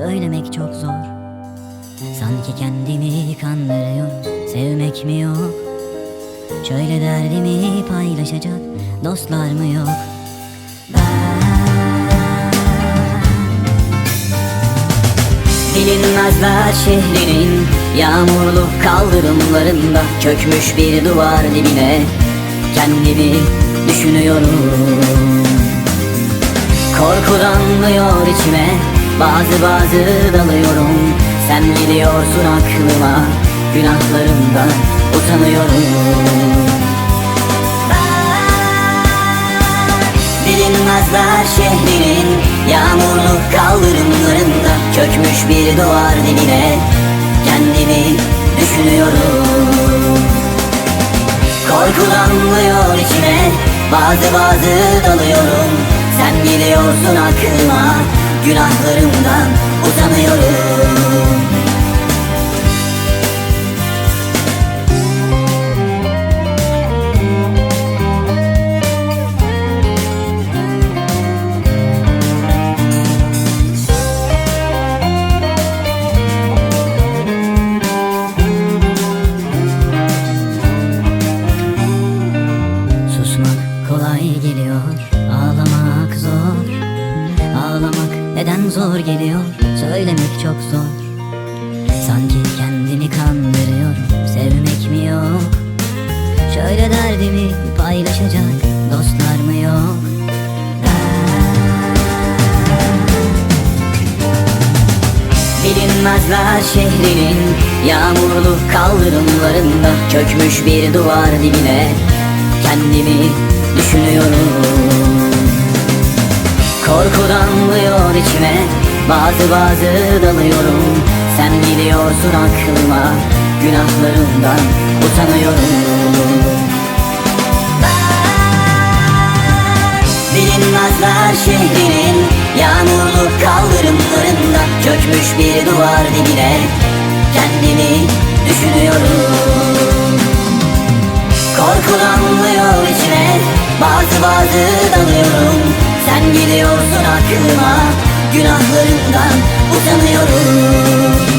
söylemek çok zor. Sanki kendimi kandırıyorum sevmek mi yok? Şöyle derdimi paylaşacak dostlar mı yok? Bilinmezler şehrinin yağmurlu kaldırımlarında Çökmüş bir duvar dibine kendimi düşünüyorum. Korkudan içime bazı bazı dalıyorum. Sen geliyorsun aklıma günahlarımdan utanıyorum. Bilinmezler şehrinin yağmurlu kaldırımlarında Çökmüş bir duvar dibine kendimi düşünüyorum. Korkudan mıyor içime bazı bazı dalıyorum. Sen geliyorsun aklıma günahlarımdan utanıyorum Susmak kolay geliyor Ağlamak zor. Ağlamak neden zor geliyor? Söylemek çok zor. Sanki kendimi kandırıyorum Sevmek mi yok? Şöyle derdimi paylaşacak Dostlar mı yok? Bilinmezler şehrinin yağmurlu kaldırımlarında Çökmüş bir duvar dibine. Kendimi düşünüyorum Korkudan mıyor içime. Bazı bazı dalıyorum. Sen geliyorsun aklıma. Günahlarımdan utanıyorum. Bilinmezler şehrinin yağmurlu kaldırımlarında Çökmüş bir duvar dibine kendimi düşünüyorum. Korkudan mıyor içime. Bazı bazı dalıyorum geliyorsun aklıma. Günahlarımdan utanıyorum